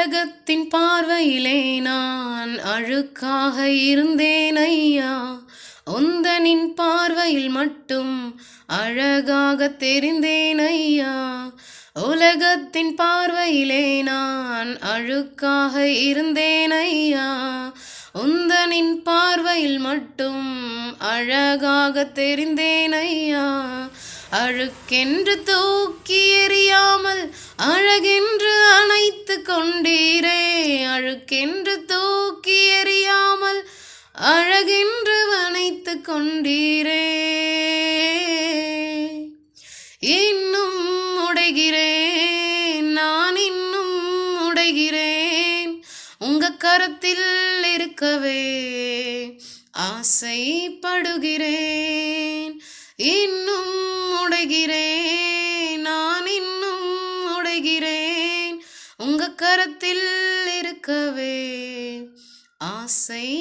உலகத்தின் பார்வையிலே நான் அழுக்காக இருந்தேன் ஐயா. உந்தனின் பார்வையில் மட்டும் அழகாக தெரிந்தேன் ஐயா. உலகத்தின் பார்வையிலே நான் அழுக்காக இருந்தேன் ஐயா. உந்தனின் பார்வையில் மட்டும் அழகாக தெரிந்தேன் ஐயா. அழுக்கென்று தூக்கி எறியாமல் கொண்டீரே. அழுக்கென்று தூக்கி எறியாமல் அழகென்று வனைத்து கொண்டீரே. இன்னும் உடைகிறேன் நான் இன்னும் உடைகிறேன். உங்க கரத்தில் இருக்கவே ஆசைப்படுகிறேன். இன்னும் உடைகிறேன் நான் இன்னும் உடைகிறேன். கரத்தில் இருக்கவே ஆசைப்படுகிறேன்.